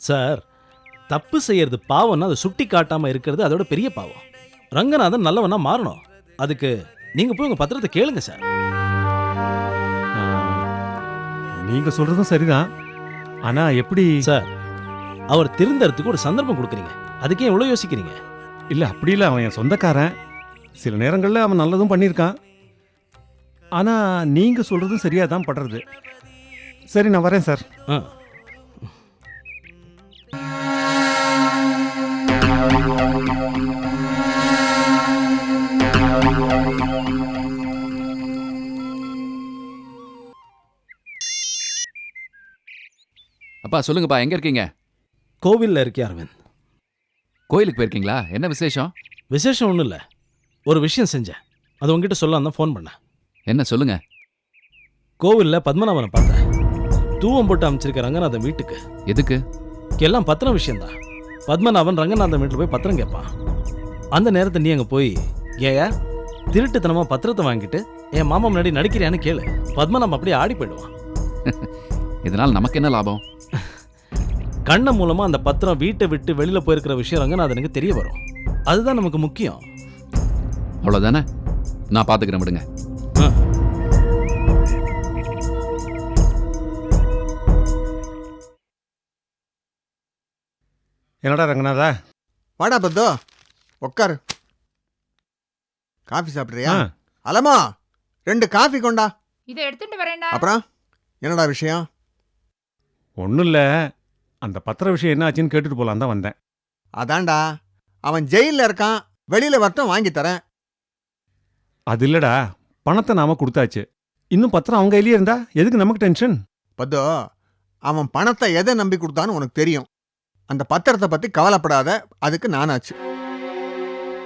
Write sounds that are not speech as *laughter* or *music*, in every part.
Sir தப்பு செய்யறது பாவம்னா அதை சுட்டி காட்டாம இருக்கிறது அதோட பெரிய பாவம். ரங்கநாதன் நல்லவனா மாறணும். அதுக்கு நீங்க போய் உங்க பத்திரத்தை கேளுங்க சார். ஆ, நீங்க சொல்றதும் சரிதான். ஆனா எப்படி? சார் அவர் திருந்தறதுக்கு ஒரு சந்தர்ப்பம் கொடுக்குறீங்க. அதுக்கே எவ்வளவு யோசிக்கிறீங்க. இல்ல அப்படி இல்ல. அவன் என் சொந்தக்காரன். சில நேரங்கள்ல அவன் நல்லதும் பண்ணியிருக்கான். ஆனா நீங்க சொல்றதும் சரியா தான் படுறது. சரி நான் வரேன் சார். ஆ. அப்பா சொல்லுங்கப்பா எங்க இருக்கீங்க? கோவில்ல இருக்கே அரவிந்த். கோயிலுக்கு போயிருக்கீங்களா? என்ன விசேஷம்? விசேஷம் ஒன்றும் இல்லை. ஒரு விஷயம் செஞ்சேன். அது உங்ககிட்ட சொல்லலாம் தான் ஃபோன் பண்ணேன். என்ன சொல்லுங்க. கோவிலில் பத்மநாபனை பார்த்தேன். தூவம் போட்டு அமைச்சிருக்க ரங்கநாதன் வீட்டுக்கு. எதுக்கு? எல்லாம் பத்திரம் விஷயம்தான். பத்மநாபன் ரங்கநாதன் வீட்டில் போய் பத்திரம் கேட்பான். அந்த நேரத்தை நீ அங்கே போய் ஏயா திருட்டுத்தனமா பத்திரத்தை வாங்கிட்டு என் மாமா முன்னாடி நடிக்கிறியான்னு கேளு. பத்மநாபன் அப்படியே ஆடி போயிடுவான். *laughs* இதனால நமக்கு என்ன லாபம்? *laughs* கண்ண மூலமா அந்த பத்திரம் வீட்டை விட்டு வெளியில போயிருக்கிற விஷயம் ரங்கநாதனுக்கு தெரிய வரும். அதுதான் நமக்கு முக்கியம். அவ்வளவுதானே? நான் பாத்துக்கிறேன் விடுங்க. என்னடா ரங்கநாதா? வாடா பத்தோ உட்காரு காஃபி சாப்பிட்றியா? ஆ, அலமா ரெண்டு காஃபி கொண்டா. இதை எடுத்துட்டு வரேன்டா. அப்புறம் என்னடா விஷயம்? ஒண்ணும் இல்ல அந்த பத்திர விஷயம் என்ன ஆச்சுன்னு கேட்டுட்டு போலாம் தான் வந்தேன். அதான்டா அவன் ஜெயில்ல இருக்கான் வெளியில வரட்டும் வாங்கி தரேன். அது இல்லடா பணத்தை நாம கொடுத்தாச்சு. இன்னும் பத்திரம் அவங்க கையிலேயே இருந்தா எதுக்கு நமக்கு டென்ஷன் பத்தோ அவன் பணத்தை எதை நம்பி கொடுத்தான்னு உனக்கு தெரியும். அந்த பத்திரத்தை பத்தி கவலைப்படாத. அதுக்கு நானாச்சு.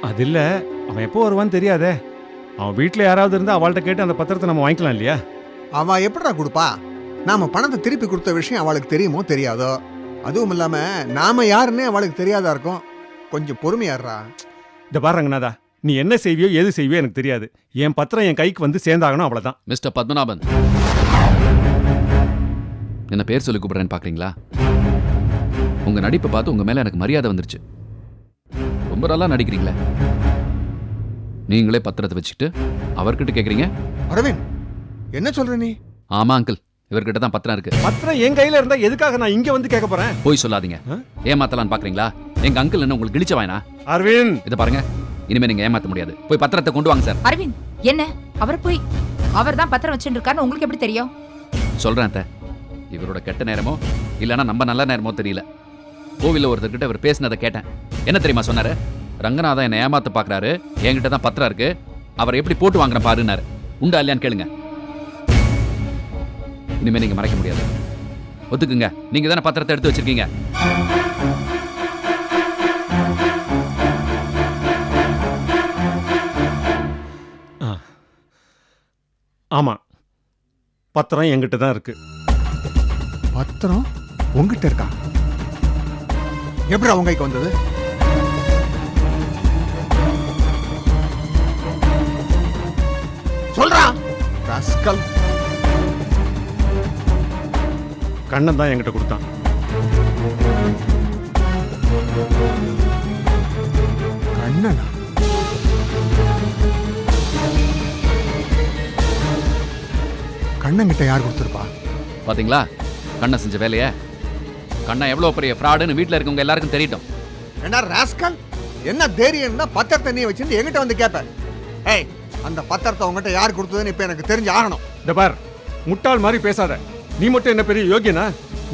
அது இல்ல அவன் எப்போ வருவான்னு தெரியாதே. அவன் வீட்டில் யாராவது இருந்தா அவள்கிட்ட கேட்டு அந்த பத்திரத்தை நம்ம வாங்கிக்கலாம் இல்லையா? அவ எப்படிடா கொடுப்பா? நாம பணத்தை திருப்பி கொடுத்த விஷயம் அவளுக்கு தெரியுமோ தெரியாதோ? அதுவும் இல்லாம நாம யாருன்னே அவளுக்கு தெரியாதா இருக்கும்? கொஞ்சம் பொறுமையாடுறா. இந்த பாரு ரங்கநாதா நீ என்ன செய்வியோ எது செய்வியோ எனக்கு தெரியாது. என் பத்திரம் என் கைக்கு வந்து சேர்ந்தாகணும் அவ்வளவுதான். மிஸ்டர் பத்மநாபன். என்ன பேர் சொல்லி கூப்பிடுறேன்னு பாக்குறீங்களா? உங்க நடிப்பை பார்த்து உங்க மேல எனக்கு மரியாதை வந்துருச்சு. ரொம்ப நல்லா நடிக்கிறீங்களே. நீங்களே பத்திரத்தை வச்சுக்கிட்டு அவர்கிட்ட கேக்குறீங்க? அரவிந்த் என்ன சொல்ற நீ? ஆமா அங்கிள் இவர்கிட்ட தான் பத்திரம் இருக்கு. பத்திரம் என் கையில இருந்தா எதுக்காக நான் இங்க வந்து கேட்க போறேன்? போய் சொல்லாதீங்க? ஏமாத்தலான்னு பாக்குறீங்களா? எங்க அங்கிள் என்ன உங்களுக்கு கிழிச்ச வாயனா? அரவிந்த்! இதை பாருங்க. இனிமே நீங்க ஏமாத்த முடியாது. போய் பத்திரத்தை கொண்டு வாங்க சார் அரவிந்த் என்ன? அவர் போய் அவர் தான் பத்திரம் வச்சுட்டு இருக்காருன்னு உங்களுக்கு எப்படி தெரியும்? சொல்றேன் அத்தை. இவரோட கெட்ட நேரமோ இல்லைன்னா நம்ம நல்ல நேரமோ தெரியல. கோவில்ல ஒருத்தர்கிட்ட இவர் பேசினதை கேட்டேன். என்ன தெரியுமா சொன்னாரு? ரங்கநாதன் என்னை ஏமாத்த பாக்குறாரு. என்கிட்ட தான் பத்திரம் இருக்கு. அவர் எப்படி போட்டு வாங்குறேன் பாருன்னாரு. உண்டா இல்லையான்னு கேளுங்க. இனிமே நீங்க மறைக்க முடியாது. ஒத்துக்குங்க. நீங்க தானே பத்திரத்தை எடுத்து வச்சிருக்கீங்க. ஆமா. பத்திரம் என்கிட்ட தான் இருக்கு. பத்திரம் உங்ககிட்ட இருக்கா? எப்படி அவங்க கைக்கு வந்தது? சொல்றா. ராஸ்கல். கண்ணன் தான் என்கிட்ட கொடுத்தான். கண்ணனா? கண்ணங்கிட்ட யார் கொடுத்துருப்பா? பாத்தீங்களா? கண்ணை செஞ்ச வேலைய? கண்ணா எவ்வளவு பெரிய ஃப்ராடுன்னு வீட்ல இருக்கவங்க எல்லாருக்கும் தெரியட்டும் என்ன ராஸ்கல் என்ன தைரியம் தான் பத்திரத்தை நீ வச்சிருந்து எங்கிட்ட வந்து கேட்ப ஏய் அந்த பத்திரத்தை உங்ககிட்ட யார் கொடுத்ததுன்னு இப்ப எனக்கு தெரிஞ்சு ஆகணும். இந்த பார் முட்டாள் மாதிரி பேசாத. நீ மட்டும் என்ன பெரிய யோகியனா?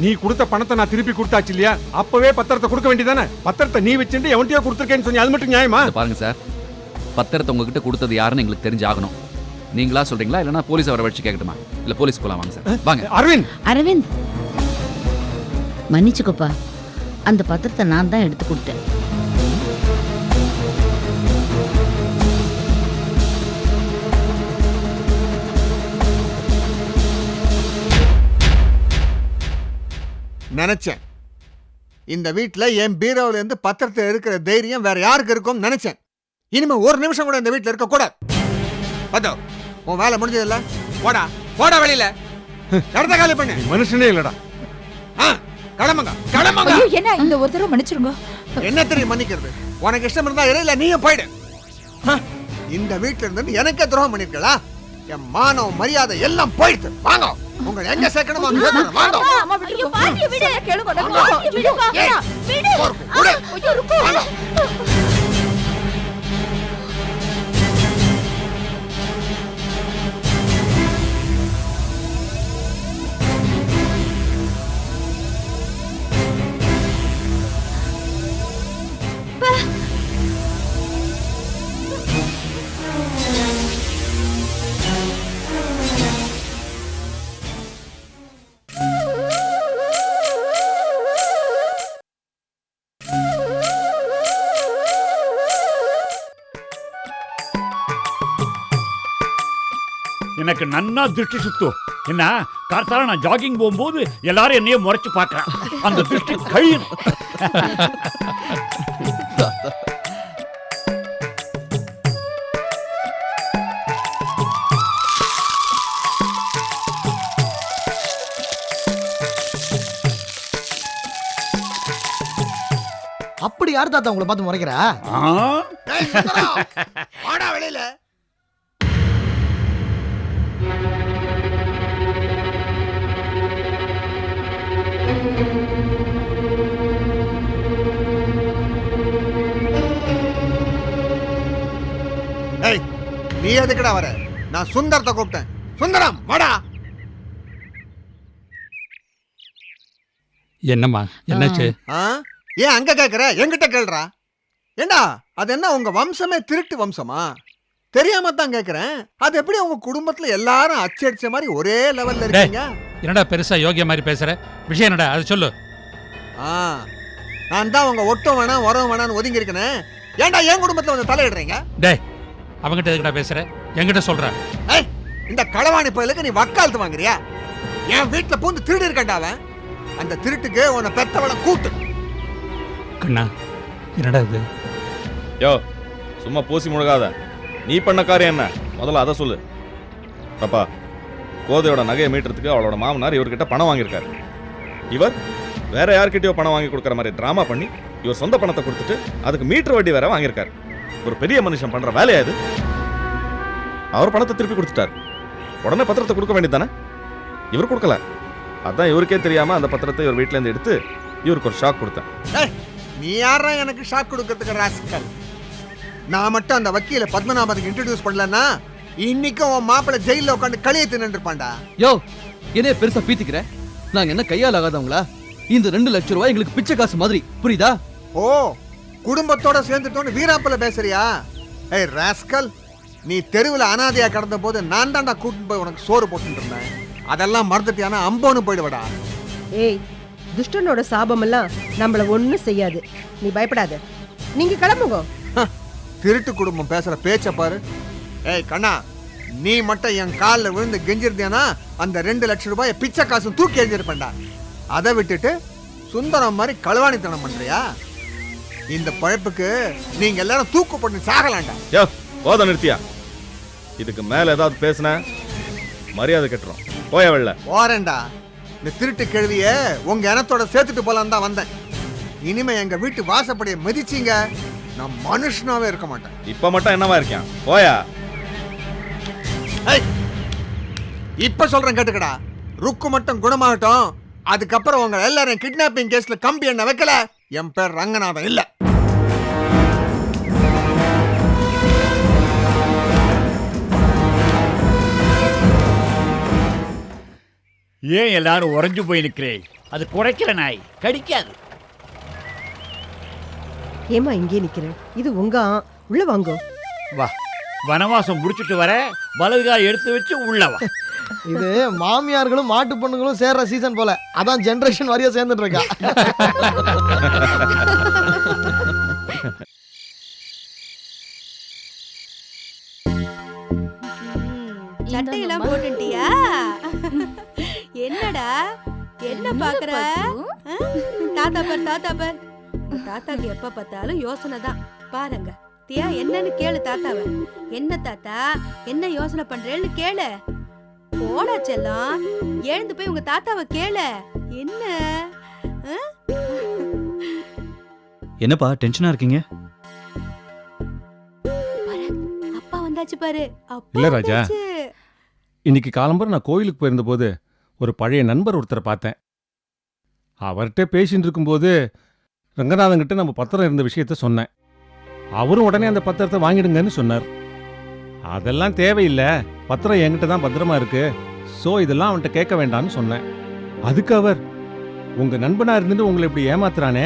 நீ கொடுத்த பணத்தை நான் திருப்பி கொடுத்தாச்சு இல்லையா? அப்பவே பத்திரத்தை கொடுக்க வேண்டியதானே பத்திரத்தை நீ வச்சுட்டு எவன்கிட்டயோ கொடுத்துருக்கேன்னு சொன்னி அது மட்டும் நியாயமா? இதை பாருங்க சார். பத்திரத்தை உங்ககிட்ட கொடுத்தது யாருன்னு எங்களுக்கு தெரிஞ்சாகணும் நீங்களா சொல்றீங்களா? இல்லைன்னா போலீஸ் அவரை வச்சு கேட்கட்டுமா? இல்ல போலீஸ் போலாம் வாங்க சார் வாங்க. அரவிந்த்! அரவிந்த்! மன்னிச்சுக்கோப்பா. அந்த பத்திரத்தை நான் தான் எடுத்து கொடுத்தேன். நினைச்சேன். இந்த வீட்ல என் பீரோல இருந்து பத்திரத்தை இருக்கிற தைரியம் வேற யாருக்கு இருக்கும் நினைச்சேன். இனிமே ஒரு நிமிஷம் கூட இந்த வீட்ல இருக்க கூடாது பத்தோ உன் வேலை முடிஞ்சது இல்ல? போடா போடா வெளியில. இடத்த காலி பண்ணு. நீ மனுஷனே இல்லடா. ஆ, கிளம்புங்க கிளம்புங்க. ஐயோ என்ன இந்த ஒரு தடவை மன்னிச்சிருங்க. என்ன தெரியும் மன்னிக்கிறது? உனக்கு இஷ்டம் இருந்தா இடையில நீயும் போயிடு. ஹ, இந்த வீட்ல இருந்து எனக்கே துரோகம் பண்ணிருக்கலா? என் மானம் மரியாதை எல்லாம் போயிடுது. வாங்க உங்களை எங்க சேர்க்கணுமோ அங்க சேர்க்கணும். வாங்க. அம்மா கேளுங்க விடு. ஐயோ, ருக்கு. எனக்கு நன்னா திருஷ்டி சுத்தும் என்ன? கார்த்தால நான் ஜாகிங் போகும்போது எல்லாரும் என்னைய முறைச்சு பார்க்கறேன். அந்த திருஷ்டி கழியும் அப்படி யார் தாத்தா உங்களை பார்த்து முறைக்கிறா? ஆ? ஏய், சுந்தரம், வாடா வெளியில. ஏய் நீ எதுக்குடா வர? நான் சுந்தரத்தை கூப்பிட்டேன். சுந்தரம் வாடா. என்னம்மா என்னாச்சு? ஆ? ஏன் அங்க கேக்குற? என்கிட்ட கேளுடா ஏண்டா அது என்ன உங்க வம்சமே திருட்டு வம்சமா? தெரியாம தான் கேக்குறேன். அது எப்படி உங்க குடும்பத்துல எல்லாரும் அச்சடிச்ச மாதிரி ஒரே லெவல்ல இருக்கீங்க? என்னடா பெருசா யோகிய மாதிரி பேசுற? விஷயம் என்னடா? அது சொல்லு. ஆ நான் தான் உங்க ஒட்டம் வேணாம் உரம் வேணாம்னு ஒதுங்கி இருக்கேன் ஏன்டா என் குடும்பத்துல வந்து தலையிடுறீங்க? டேய் அவங்கிட்ட எதுக்குடா பேசுற? என்கிட்ட சொல்ற. ஏய் இந்த களவாணி பயலுக்கு நீ வக்காலத்து வாங்குறியா? என் வீட்டுல பூந்து திருடி இருக்கண்டா அவன். அந்த திருட்டுக்கு உன்னை பெத்தவள கூட்டு. கண்ணா என்னடா இது? யோ சும்மா பூசி முழுகாத. நீ பண்ண காரியம் என்ன? முதல்ல அதை சொல்லு. பாப்பா கோதையோட நகையை மீட்டுறதுக்கு அவளோட மாமனார் இவர்கிட்ட பணம் வாங்கியிருக்காரு. இவர் வேற யார்கிட்டயோ பணம் வாங்கி கொடுக்குற மாதிரி ட்ராமா பண்ணி இவர் சொந்த பணத்தை கொடுத்துட்டு அதுக்கு மீட்டர் வட்டி வேற வாங்கியிருக்காரு. ஒரு பெரிய மனுஷன் பண்ற வேலையா இது? அவர் பணத்தை திருப்பி கொடுத்துட்டார். உடனே பத்திரத்தை கொடுக்க வேண்டியதானே இவர் கொடுக்கல. அதான் இவருக்கே தெரியாம அந்த பத்திரத்தை இவர் வீட்ல இருந்து எடுத்து இவருக்கு ஒரு ஷாக் கொடுத்தேன். நீ யாரா எனக்கு ஷாக் கொடுக்கறதுக்கு ராசிக்கல் நான் மட்டும் அந்த வக்கீல பத்மநாபத்துக்கு இன்ட்ரடியூஸ் பண்ணலன்னா இன்னைக்கும் உன் மாப்பிள்ளை ஜெயில உட்காந்து களியை தின்னுட்டு இருப்பான்டா. யோ என்னைய பெருசா பீத்திக்கிற? நாங்க என்ன கையால் ஆகாதவங்களா இந்த ரெண்டு லட்சம் ரூபாய் எங்களுக்கு பிச்சை காசு மாதிரி புரியுதா? ஓ குடும்பத்தோட சேர்ந்துட்டோன்னு வீராப்புல பேசுறியா? ஏய் ராஸ்கல் நீ தெருவில் அனாதையா கடந்த போது நான் தான்டா கூட்டிட்டு போய் உனக்கு சோறு போட்டுட்டு இருந்தேன். அதெல்லாம் மறந்துட்டியானா அம்போன்னு போயிடுவடா. ஏய் துஷ்டனோட சாபமெல்லாம் நம்மள ஒண்ணும் செய்யாது. நீ பயப்படாத. நீங்க கிளம்புங்க. திருட்டு குடும்பம் பேசுற பேச்ச பாரு. ஏய் கண்ணா நீ மட்டும் என் காலில் விழுந்து கெஞ்சிருந்தியானா அந்த ரெண்டு லட்சம் ரூபாயை பிச்சை காசு தூக்கி எறிஞ்சிருப்பேன்டா. அதை விட்டுட்டு சுந்தரம் மாதிரி களவாணித்தனம் பண்றியா? இந்த பழப்புக்கு நீங்க எல்லாரும் தூக்கு பண்ணி சாகலாம்டா. யோ போத நிறுத்தியா? இதுக்கு மேல ஏதாவது பேசுன மரியாதை கட்டுறோம். போய வெளில. போறேன்டா. இந்த திருட்டு கேள்விய உங்க இனத்தோட சேர்த்துட்டு போலான்னு தான் வந்தேன். இனிமே எங்க வீட்டு வாசப்படியை மிதிச்சீங்க. நான் மனுஷனாவே இருக்க மாட்டேன். இப்ப மட்டும் என்னவா இருக்கான் போயா. இப்ப சொல்றேன் கேட்டுக்கடா. ருக்கு மட்டும் குணமாகட்டும். அதுக்கப்புறம் உங்க எல்லாரும் கிட்னாப்பிங் கேஸ்ல கம்பி என்ன வைக்கல. என் பேர் ரங்கநாதன் இல்ல. ஏன் எல்லாரும் உறைஞ்சு போய் நிக்கிறேன் அது குறைக்கிற நாய். கடிக்காது. ஏமா இங்கே நிக்கிறேன் இது உங்க ஆ. உள்ள வாங்கோ. வா. வனவாசம் முடிச்சிட்டு வர வலதுகாய் எடுத்து வச்சு உள்ள வா. இது மாமியார்களும் மாட்டு பொண்ணுங்களும் சேர்ற சீசன் போல. அதான் ஜெனரேஷன் வரையா சேர்ந்துட்டு இருக்கா. சட்டையெல்லாம் போட்டுட்டியா? என்னடா? என்ன பாக்குற? தாத்தா பார் தாத்தா பார். தாத்தாக்கு எப்ப பார்த்தாலும் யோசனை தான் பாருங்க. தியா என்னன்னு கேளு தாத்தாவ. என்ன தாத்தா? என்ன யோசனை பண்றேன்னு கேளு. போடா செல்லம். எழுந்து போய் உங்க தாத்தாவை கேளு. என்ன? என்னப்பா டென்ஷனா இருக்கீங்க? அப்பா வந்தாச்சு பாரு. இல்ல, ராஜா. இன்னைக்கு காலம்பரம் நான் கோயிலுக்கு போயிருந்தபோது ஒரு பழைய நண்பர் ஒருத்தரை பார்த்தேன். அவர்கிட்ட பேசிட்டு இருக்கும்போது ரங்கநாதன் கிட்ட நம்ம பத்திரம் இருந்த விஷயத்த சொன்னேன். அவரும் உடனே அந்த பத்திரத்தை வாங்கிடுங்கன்னு சொன்னார். அதெல்லாம் தேவையில்லை. பத்திரம் என்கிட்ட தான் பத்திரமா இருக்கு. ஸோ இதெல்லாம் அவன்கிட்ட கேட்க வேண்டாம்னு சொன்னேன். அதுக்கு அவர் உங்க நண்பனா இருந்துட்டு உங்களை இப்படி ஏமாத்துறானே?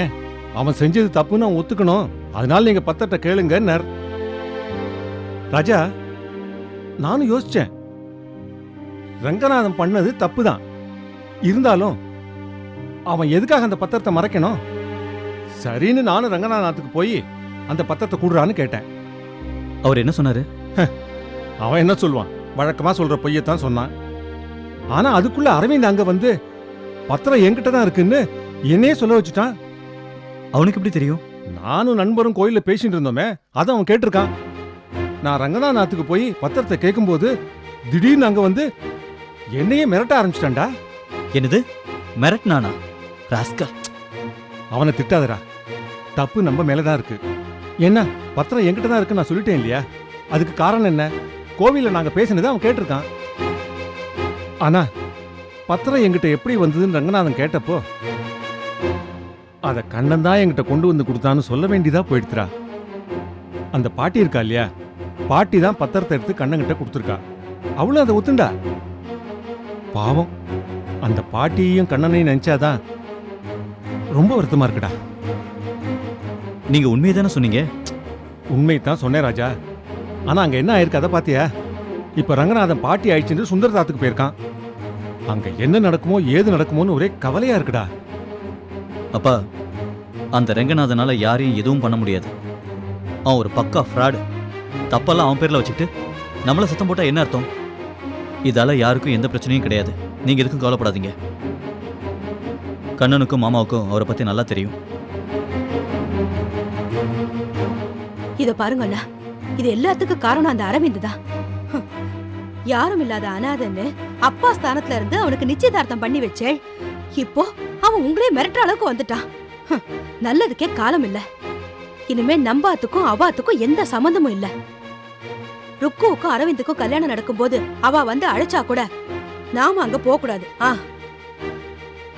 அவன் செஞ்சது தப்புன்னு அவன் ஒத்துக்கணும். அதனால நீங்க பத்திரத்தை கேளுங்கன்னார். ராஜா நானும் யோசிச்சேன். ரங்கநாதன் பண்ணது தப்பு தான் இருந்தாலும் அவன் எதுக்காக அந்த பத்திரத்தை மறைக்கணும்? சரின்னு நானும் ரங்கநாதத்துக்கு போய் அந்த பத்திரத்தை கூடுறான்னு கேட்டேன். அவர் என்ன சொன்னாரு? அவன் என்ன சொல்லுவான்? வழக்கமா சொல்ற பொய்யத்தான் சொன்னான். ஆனா அதுக்குள்ள அரவிந்த் அங்க வந்து பத்திரம் என்கிட்ட தான் இருக்குன்னு என்னையே சொல்ல வச்சுட்டான். அவனுக்கு எப்படி தெரியும்? நானும் நண்பரும் கோயில்ல பேசிட்டு இருந்தோமே அதை அவன் கேட்டிருக்கான். நான் ரங்கநாதத்துக்கு போய் பத்திரத்தை கேட்கும்போது திடீர்னு அங்க வந்து என்னையே மிரட்ட ஆரம்பிச்சிட்டான்டா. என்னது? மிரட்னானா ராஸ்கல். அவனை திட்டாதடா. தப்பு நம்ம மேலதான் இருக்கு. என்ன? பத்திரம் என்கிட்ட தான் இருக்கு நான் சொல்லிட்டேன் இல்லையா? அதுக்கு காரணம் என்ன? கோவிலில் நாங்கள் பேசினதை அவன் கேட்டிருக்கான். ஆனா பத்திரம் என்கிட்ட எப்படி வந்ததுன்னு ரங்கநாதன் கேட்டப்போ அதை கண்ணன் தான் என்கிட்ட கொண்டு வந்து கொடுத்தான்னு சொல்ல வேண்டியதா போயிடுத்துரா அந்த பாட்டி இருக்கா இல்லையா? பாட்டி தான் பத்திரத்தை எடுத்து கண்ணங்கிட்ட கொடுத்துருக்கா. அவளும் அதை ஒத்துண்டா? பாவம். அந்த பாட்டியையும் கண்ணனையும் நினைச்சாதான் ரொம்ப வருத்தமா இருக்குடா. நீங்க உண்மையை தானே சொன்னீங்க? உண்மை தான் சொன்னேன் ராஜா. ஆனா அங்க என்ன ஆயிருக்கு அதை பாத்தியா? இப்ப ரங்கநாதன் பாட்டி ஆயிடுச்சுன்னு சுந்தரதாத்துக்கு போயிருக்கான். அங்க என்ன நடக்குமோ ஏது நடக்குமோன்னு ஒரே கவலையா இருக்குடா. அப்பா அந்த ரங்கநாதனால யாரையும் எதுவும் பண்ண முடியாது. அவன் ஒரு பக்கா ஃப்ராடு தப்பெல்லாம் அவன் பேர்ல வச்சுக்கிட்டு நம்மள சத்தம் போட்டா என்ன அர்த்தம்? இதால யாருக்கும் எந்த பிரச்சனையும் கிடையாது. நீங்க எதுக்கும் கவலைப்படாதீங்க. கண்ணனுக்கும் மாமாவுக்கும் அவரை பத்தி நல்லா தெரியும். இத பாருங்க அண்ணா இது எல்லாத்துக்கும் காரணம் அந்த அரவிந்த் தான். யாரும் இல்லாத அனாதன்னு அப்பா ஸ்தானத்துல இருந்து அவனுக்கு நிச்சயதார்த்தம் பண்ணி வச்சேன் இப்போ அவன் உங்களே மிரட்டுற அளவுக்கு வந்துட்டான். நல்லதுக்கே காலம் இல்ல. இனிமே நம்பாத்துக்கும் அவாத்துக்கும் எந்த சம்மந்தமும் இல்ல. ருக்குவுக்கும் அரவிந்துக்கும் கல்யாணம் நடக்கும்போது அவ வந்து அழைச்சா கூட நாம அங்க போக கூடாது. ஆ.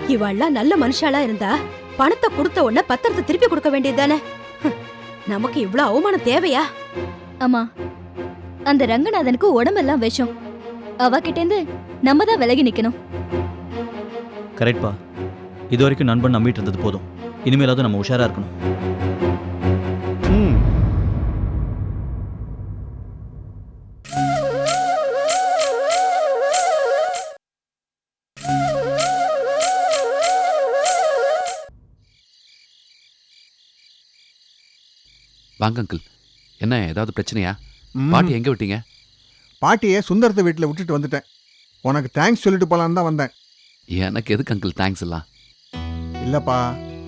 இவள்லாம் நல்ல மனுஷாலா இருந்தா பணத்தை கொடுத்த உடனே பத்திரத்தை திருப்பி கொடுக்க வேண்டியதுதானே தானே? நமக்கு இவ்ளோ அவமானம் தேவையா? ஆமா அந்த ரங்கநாதனுக்கு உடம்பெல்லாம் விஷம். அவகிட்டேந்து நம்ம தான் விலகி நிக்கணும். கரெக்ட்பா. இது வரைக்கும் நண்பன் நம்பிட்டு இருந்தது போதும். இனிமேலாவது நம்ம உஷாரா இருக்கணும். வாங்க அங்கிள் என்ன ஏதாவது பிரச்சனையா. பாட்டி எங்க விட்டீங்க? பாட்டியை சுந்தரத்தை வீட்டில் விட்டுட்டு வந்துட்டேன். உனக்கு தேங்க்ஸ் சொல்லிட்டு போலான்னு தான் வந்தேன். எனக்கு எதுக்கு அங்கிள் தேங்க்ஸ் எல்லாம்? இல்லப்பா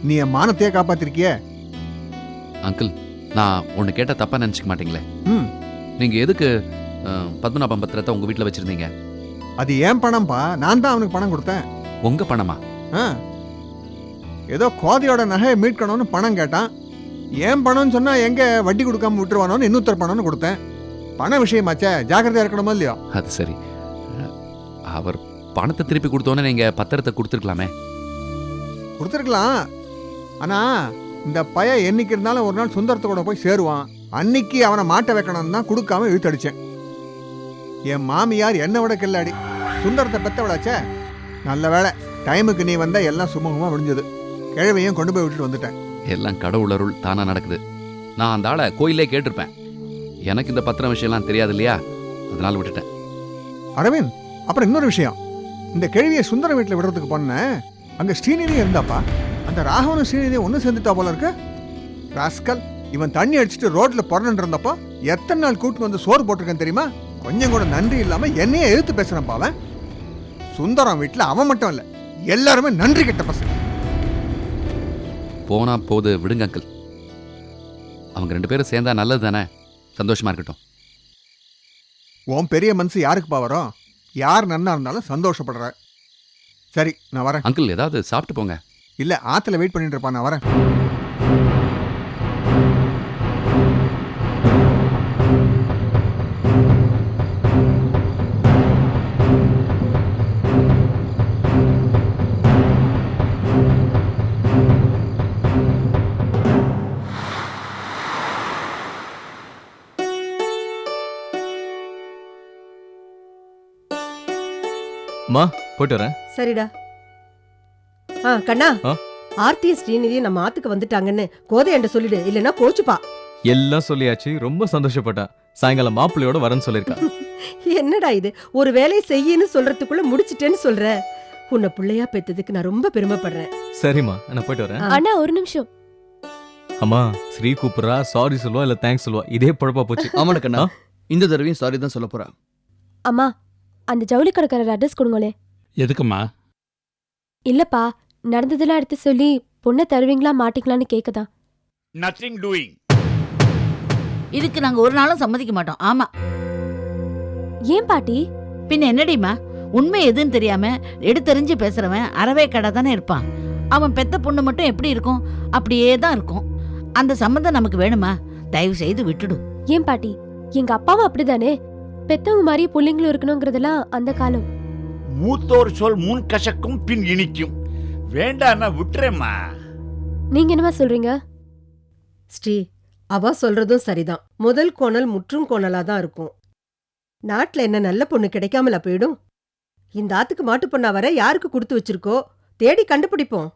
நீ என் மானத்தையே காப்பாத்திருக்கியே? அங்கிள் நான் ஒன்று கேட்டால் தப்பாக நினச்சிக்க மாட்டீங்களே? ம். நீங்க எதுக்கு பத்மநாபம் பத்திரத்தை உங்க வீட்டில் வச்சிருந்தீங்க? அது ஏன் பணம்ப்பா? நான் தான் அவனுக்கு பணம் கொடுத்தேன். உங்க பணமா? ஆ. ஏதோ கோதையோட நகையை மீட்கணும்னு பணம் கேட்டான். ஏன் பணம்னு சொன்னா எங்க வட்டி கொடுக்காம விட்டுருவானோன்னு இன்னொருத்தர் பணம்னு கொடுத்தேன். பண விஷயமாச்சே ஜாக்கிரதையா இருக்கணுமோ இல்லையோ? அது சரி. அவர் பணத்தை திருப்பி கொடுத்தோன்னே நீங்க பத்திரத்தை கொடுத்துருக்கலாமே. கொடுத்துருக்கலாம். ஆனா இந்த பைய என்னைக்கு இருந்தாலும் ஒரு நாள் சுந்தரத்தை கூட போய் சேருவான். அன்னைக்கு அவனை மாட்ட வைக்கணும்னு தான் கொடுக்காம இழுத்தடிச்சேன். என் மாமியார் என்னை விட கில்லாடி. சுந்தரத்தை பெத்தவளாச்சே. நல்ல வேளை டைமுக்கு நீ வந்தா எல்லாம் சுமூகமா முடிஞ்சது. கிழவையும் கொண்டு போய் விட்டுட்டு வந்துட்டேன். எல்லாம் கடவுள் அருள் தானாக நடக்குது. நான் அந்த ஆளை கோயிலே கேட்டிருப்பேன். எனக்கு இந்த பத்திரம் விஷயம்லாம் தெரியாது இல்லையா? அதனால் விட்டுட்டேன். அரவிந்த் அப்புறம் இன்னொரு விஷயம். இந்த கேள்வியை சுந்தர வீட்டில் விடுறதுக்கு போனேன் அங்கே ஸ்ரீநிதி இருந்தாப்பா? அந்த ராகவனும் ஸ்ரீநிதியும் ஒன்று சேர்ந்துட்டா போல இருக்கு. ராஸ்கல் இவன் தண்ணி அடிச்சுட்டு ரோட்டில் புறண்டு இருந்தப்போ எத்தனை நாள் கூட்டு வந்து சோறு போட்டிருக்கேன் தெரியுமா? கொஞ்சம் கூட நன்றி இல்லாமல் என்னையே எதிர்த்து பேசுறப்பா அவன் சுந்தரம் வீட்டில் அவன் மட்டும் இல்லை எல்லாருமே நன்றி கெட்ட பசங்க. போனா போது விடுங்க அங்கிள் அவங்க ரெண்டு பேரும் சேர்ந்தா நல்லது தானே? சந்தோஷமா இருக்கட்டும். உன் பெரிய மனசு யாருக்குப்பா வரும்? யார் நன்னா இருந்தாலும் சந்தோஷப்படுற. சரி நான் வரேன். அங்கிள் ஏதாவது சாப்பிட்டு போங்க. இல்ல ஆத்துல வெயிட் பண்ணிட்டு இருப்பான் நான் வரேன். மா போயிட்டு வரேன். சரிடா. ஆ கண்ணா. ஆ? ஆர்த்தி ஸ்ரீநிதி நம்ம ஆத்துக்கு வந்துட்டாங்கன்னு கோதையண்ட சொல்லிடு இல்லைன்னா கோச்சுப்பா. எல்லாம் சொல்லியாச்சு ரொம்ப சந்தோஷப்பட்டா. சாயங்காலம் மாப்பிள்ளையோட வரேன்னு சொல்லியிருக்கா. *laughs* என்னடா இது? ஒரு வேலையை செய்யன்னு சொல்றதுக்குள்ள முடிச்சிட்டேன்னு சொல்ற. உன்னை பிள்ளையா பெத்ததுக்கு நான் ரொம்ப பெருமைப்படுறேன். சரிம்மா நான் போயிட்டு வரேன். அண்ணா ஒரு நிமிஷம். அம்மா ஸ்ரீ கூப்பிடுறா சாரி சொல்லுவா இல்ல தேங்க்ஸ் சொல்லுவா. இதே பொழப்பா போச்சு. ஆமாடா கண்ணா. இந்த தடவையும் சாரி தான் சொல்ல போறா. அம்மா அந்த ஜவுளி கடைக்காரர் அட்ரஸ் கொடுங்களே எதுக்குமா இல்லப்பா நடந்ததெல்லாம் எடுத்து சொல்லி பொண்ணை தருவீங்களா மாட்டீங்களான்னு கேக்குதான். நத்திங் டூயிங் இதுக்கு நாங்க ஒரு நாளும் சம்மதிக்க மாட்டோம். ஆமா. ஏன் பாட்டி? பின்ன என்னடிமா உண்மை எதுன்னு தெரியாம எடுத்தெறிஞ்சு பேசுறவன் அறவே கடை தானே இருப்பான். அவன் பெத்த பொண்ணு மட்டும் எப்படி இருக்கும்? அப்படியே தான் இருக்கும். அந்த சம்மந்தம் நமக்கு வேணுமா? தயவு செய்து விட்டுடு. ஏன் பாட்டி? எங்க அப்பாவும் அப்படிதானே? பெத்தவங்க மாதிரி புள்ளைங்களும் இருக்கணுங்கிறதெல்லாம் அந்த காலம். மூத்தோர் சொல் முன் கசக்கும் பின் இனிக்கும். வேண்டான்னா விட்டுறேம்மா. நீங்க என்னமா சொல்றீங்க? ஸ்ரீ அவ சொல்றதும் சரிதான். முதல் கோணல் முற்றும் கோணலா தான் இருக்கும். நாட்டுல என்ன நல்ல பொண்ணு கிடைக்காமலா போயிடும்? இந்த ஆத்துக்கு மாட்டு பொண்ணா வர யாருக்கு கொடுத்து வச்சிருக்கோ? தேடி கண்டுபிடிப்போம்.